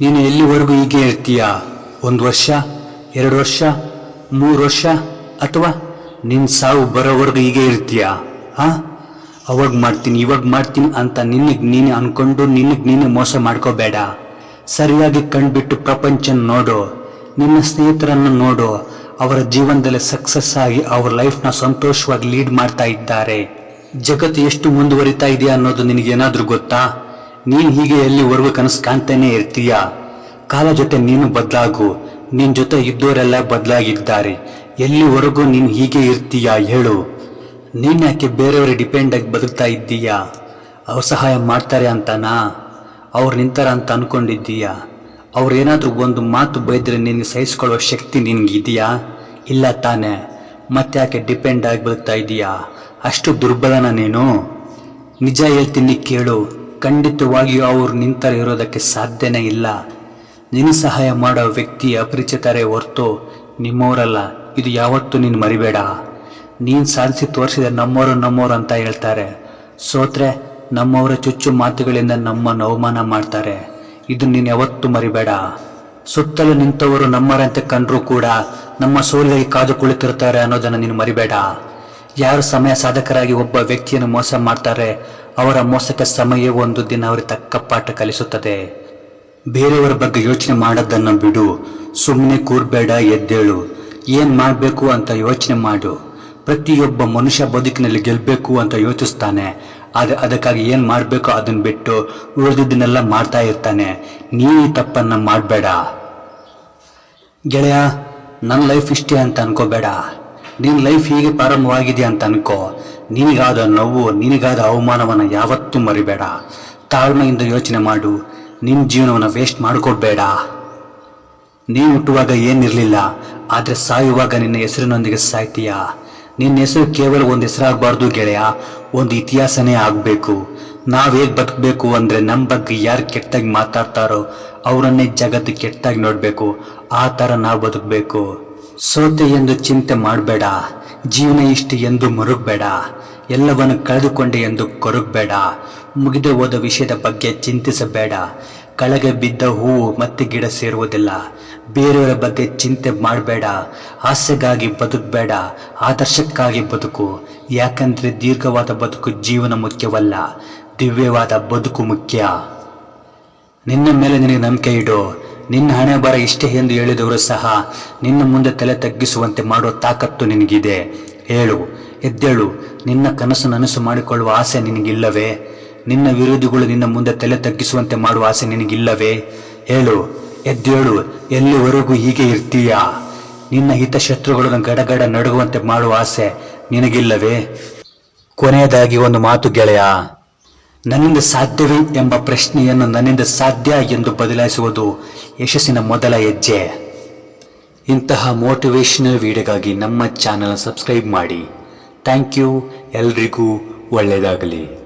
ನೀನು ಎಲ್ಲಿವರೆಗೂ ಹೀಗೆ ಇರ್ತೀಯ? ಒಂದು ವರ್ಷ, ಎರಡು ವರ್ಷ, ಮೂರು ವರ್ಷ, ಅಥವಾ ನಿನ್ನ ಸಾವು ಬರೋವರೆಗೂ ಹೀಗೆ ಇರ್ತೀಯ? ಹಾ ಅವಾಗ ಮಾಡ್ತೀನಿ, ಇವಾಗ ಮಾಡ್ತೀನಿ ಅಂತ ನಿನಗೆ ನೀನೆ ಅನ್ಕೊಂಡು ನಿನಗೆ ನೀನೆ ಮೋಸ ಮಾಡ್ಕೋಬೇಡ. ಸರಿಯಾಗಿ ಕಂಡುಬಿಟ್ಟು ಪ್ರಪಂಚ ನೋಡು, ನಿನ್ನ ಸ್ನೇಹಿತರನ್ನು ನೋಡು, ಅವರ ಜೀವನದಲ್ಲಿ ಸಕ್ಸಸ್ ಆಗಿ ಅವ್ರ ಲೈಫ್ನ ಸಂತೋಷವಾಗಿ ಲೀಡ್ ಮಾಡ್ತಾ ಇದ್ದಾರೆ. ಜಗತ್ತು ಎಷ್ಟು ಮುಂದುವರಿತಾ ಇದೆಯಾ ಅನ್ನೋದು ನಿನಗೇನಾದರೂ ಗೊತ್ತಾ? ನೀನು ಹೀಗೆ ಎಲ್ಲಿವರೆಗೂ ಕನಸು ಕಾಣ್ತಾನೆ ಇರ್ತೀಯ? ಕಾಲ ಜೊತೆ ನೀನು ಬದಲಾಗು, ನಿನ್ ಜೊತೆ ಇದ್ದವರೆಲ್ಲ ಬದಲಾಗಿದ್ದಾರೆ. ಎಲ್ಲಿವರೆಗೂ ನೀನು ಹೀಗೆ ಇರ್ತೀಯ ಹೇಳು. ನೀನ್ ಯಾಕೆ ಬೇರೆಯವ್ರಿಗೆ ಡಿಪೆಂಡ್ ಆಗಿ ಬದುಕ್ತಾ ಇದ್ದೀಯಾ? ಅವ್ರು ಸಹಾಯ ಮಾಡ್ತಾರೆ ಅಂತನಾ? ಅವ್ರು ನಿಂತಾರ ಅಂತ ಅನ್ಕೊಂಡಿದ್ದೀಯ? ಅವ್ರು ಏನಾದರೂ ಒಂದು ಮಾತು ಬೈದ್ರೆ ನಿನಗೆ ಸಹಿಸ್ಕೊಳ್ಳೋ ಶಕ್ತಿ ನಿನಗಿದೆಯಾ? ಇಲ್ಲ ತಾನೇ. ಮತ್ತೆ ಯಾಕೆ ಡಿಪೆಂಡ್ ಆಗಿ ಬದುಕ್ತಾ ಇದೀಯಾ ಅಷ್ಟು ದುರ್ಬಲನ ನೀನು? ನಿಜ ಹೇಳ್ತೀನಿ ಕೇಳು. ಖಂಡಿತವಾಗಿಯೂ ಅವರು ನಿಂತರೆ ಇರೋದಕ್ಕೆ ಸಾಧ್ಯನೇ ಇಲ್ಲ. ನಿನ್ನ ಸಹಾಯ ಮಾಡೋ ವ್ಯಕ್ತಿ ಅಪರಿಚಿತರೇ ಹೊರ್ತು ನಿಮ್ಮವರಲ್ಲ. ಇದು ಯಾವತ್ತೂ ನೀನು ಮರಿಬೇಡ. ನೀನು ಸಾಧಿಸಿ ತೋರಿಸಿದ ನಮ್ಮವರು ನಮ್ಮವರು ಅಂತ ಹೇಳ್ತಾರೆ. ಸೋತ್ರೆ, ನಮ್ಮವರ ಚುಚ್ಚು ಮಾತುಗಳಿಂದ ನಮ್ಮನ್ನು ಅವಮಾನ ಮಾಡ್ತಾರೆ. ಇದು ನೀನು ಯಾವತ್ತೂ ಮರಿಬೇಡ. ಸುತ್ತಲೂ ನಿಂತವರು ನಮ್ಮರಂತೆ ಕಂಡರೂ ಕೂಡ ನಮ್ಮ ಸೋಲಿಗೆ ಕಾದು ಕುಳಿತಿರ್ತಾರೆ ಅನ್ನೋದನ್ನು ನೀನು ಮರಿಬೇಡ. ಯಾರು ಸಮಯ ಸಾಧಕರಾಗಿ ಒಬ್ಬ ವ್ಯಕ್ತಿಯನ್ನು ಮೋಸ ಮಾಡ್ತಾರೆ ಅವರ ಮೋಸಕ್ಕೆ ಸಮಯ ಒಂದು ದಿನ ಅವರಿಗೆ ತಕ್ಕ ಪಾಠ ಕಲಿಸುತ್ತದೆ. ಬೇರೆಯವರ ಬಗ್ಗೆ ಯೋಚನೆ ಮಾಡೋದನ್ನು ಬಿಡು. ಸುಮ್ಮನೆ ಕೂರ್ಬೇಡ, ಎದ್ದೇಳು. ಏನ್ ಮಾಡಬೇಕು ಅಂತ ಯೋಚನೆ ಮಾಡು. ಪ್ರತಿಯೊಬ್ಬ ಮನುಷ್ಯ ಬದುಕಿನಲ್ಲಿ ಗೆಲ್ಲಬೇಕು ಅಂತ ಯೋಚಿಸ್ತಾನೆ. ಅದು ಅದಕ್ಕಾಗಿ ಏನ್ ಮಾಡಬೇಕು ಅದನ್ನ ಬಿಟ್ಟು ಉಳಿದಿದ್ದನ್ನೆಲ್ಲ ಮಾಡ್ತಾ ಇರ್ತಾನೆ. ನೀ ತಪ್ಪನ್ನ ಮಾಡಬೇಡ. ಗೆಳೆಯ ನನ್ನ ಲೈಫ್ ಇಷ್ಟೇ ಅಂತ ಅನ್ಕೋಬೇಡ. ನಿನ್ನ ಲೈಫ್ ಹೀಗೆ ಪ್ರಾರಂಭವಾಗಿದೆ ಅಂತ ಅನ್ಕೋ. ನಿನಗಾದ ನೋವು, ನಿನಗಾದ ಅವಮಾನವನ್ನು ಯಾವತ್ತೂ ಮರಿಬೇಡ. ತಾಳ್ಮೆಯಿಂದ ಯೋಚನೆ ಮಾಡು ನಿನ್ನ ಜೀವನವನ್ನು ವೇಸ್ಟ್ ಮಾಡಿಕೊಡ್ಬೇಡ. ನೀನು ಹುಟ್ಟುವಾಗ ಏನಿರಲಿಲ್ಲ, ಆದರೆ ಸಾಯುವಾಗ ನಿನ್ನ ಹೆಸರಿನೊಂದಿಗೆ ಸಾಯ್ತೀಯ. ನಿನ್ನ ಹೆಸರು ಕೇವಲ ಒಂದು ಹೆಸರಾಗಬಾರ್ದು ಗೆಳೆಯ, ಒಂದು ಇತಿಹಾಸನೇ ಆಗಬೇಕು. ನಾವು ಬದುಕಬೇಕು ಅಂದರೆ ನಮ್ಮ ಬಗ್ಗೆ ಯಾರು ಕೆಟ್ಟಾಗಿ ಮಾತಾಡ್ತಾರೋ, ಅವರನ್ನೇ ಜಗತ್ತು ಕೆಟ್ಟಾಗಿ ನೋಡಬೇಕು. ಆ ಥರ ನಾವು ಬದುಕಬೇಕು. ಸೋತೆ ಎಂದು ಚಿಂತೆ ಮಾಡಬೇಡ, ಜೀವನ ಇಷ್ಟು ಎಂದು ಮರುಗಬೇಡ, ಎಲ್ಲವನ್ನು ಕಳೆದುಕೊಂಡೆ ಎಂದು ಕೊರಗಬೇಡ, ಮುಗಿದು ಹೋದ ವಿಷಯದ ಬಗ್ಗೆ ಚಿಂತಿಸಬೇಡ, ಕಳೆಗೆ ಬಿದ್ದ ಹೂವು ಮತ್ತೆ ಗಿಡ ಸೇರುವುದಿಲ್ಲ, ಬೇರೆಯವರ ಬಗ್ಗೆ ಚಿಂತೆ ಮಾಡಬೇಡ, ಆಸೆಗಾಗಿ ಬದುಕಬೇಡ, ಆದರ್ಶಕ್ಕಾಗಿ ಬದುಕು, ಯಾಕಂದ್ರೆ ದೀರ್ಘವಾದ ಬದುಕು ಜೀವನ ಮುಖ್ಯವಲ್ಲ, ದಿವ್ಯವಾದ ಬದುಕು ಮುಖ್ಯ. ನಿನ್ನ ಮೇಲೆ ನಿನಗೆ ನಂಬಿಕೆ ಇಡು ನಿನ್ನ ಹಣೆ ಬರ ಇಷ್ಟೇ ಎಂದು ಹೇಳಿದವರು ಸಹ ನಿನ್ನ ಮುಂದೆ ತಲೆ ತಗ್ಗಿಸುವಂತೆ ಮಾಡುವ ತಾಕತ್ತು ನಿನಗಿದೆ. ಹೇಳು ಎದ್ದೇಳು. ನಿನ್ನ ಕನಸು ನನಸು ಮಾಡಿಕೊಳ್ಳುವ ಆಸೆ ನಿನಗಿಲ್ಲವೇ? ನಿನ್ನ ವಿರೋಧಿಗಳು ನಿನ್ನ ಮುಂದೆ ತಲೆ ತಗ್ಗಿಸುವಂತೆ ಮಾಡುವ ಆಸೆ ನಿನಗಿಲ್ಲವೇ? ಹೇಳು ಎದ್ದೇಳು. ಎಲ್ಲಿವರೆಗೂ ಹೀಗೆ ಇರ್ತೀಯಾ? ನಿನ್ನ ಹಿತಶತ್ರುಗಳನ್ನು ಗಡಗಡ ನಡುಗುವಂತೆ ಮಾಡುವ ಆಸೆ ನಿನಗಿಲ್ಲವೇ? ಕೊನೆಯದಾಗಿ ಒಂದು ಮಾತು ಗೆಳೆಯ. ನನ್ನಿಂದ ಸಾಧ್ಯವೇ ಎಂಬ ಪ್ರಶ್ನೆಯನ್ನು ನನ್ನಿಂದ ಸಾಧ್ಯ ಎಂದು ಬದಲಾಯಿಸುವುದು ಯಶಸ್ಸಿನ ಮೊದಲ ಹೆಜ್ಜೆ. ಇಂತಹ ಮೋಟಿವೇಶನಲ್ ವಿಡಿಯೋಗಾಗಿ ನಮ್ಮ ಚಾನಲ್ ಸಬ್ಸ್ಕ್ರೈಬ್ ಮಾಡಿ. Thank you. ಎಲ್ರಿಗೂ ಒಳ್ಳೆಯದಾಗಲಿ.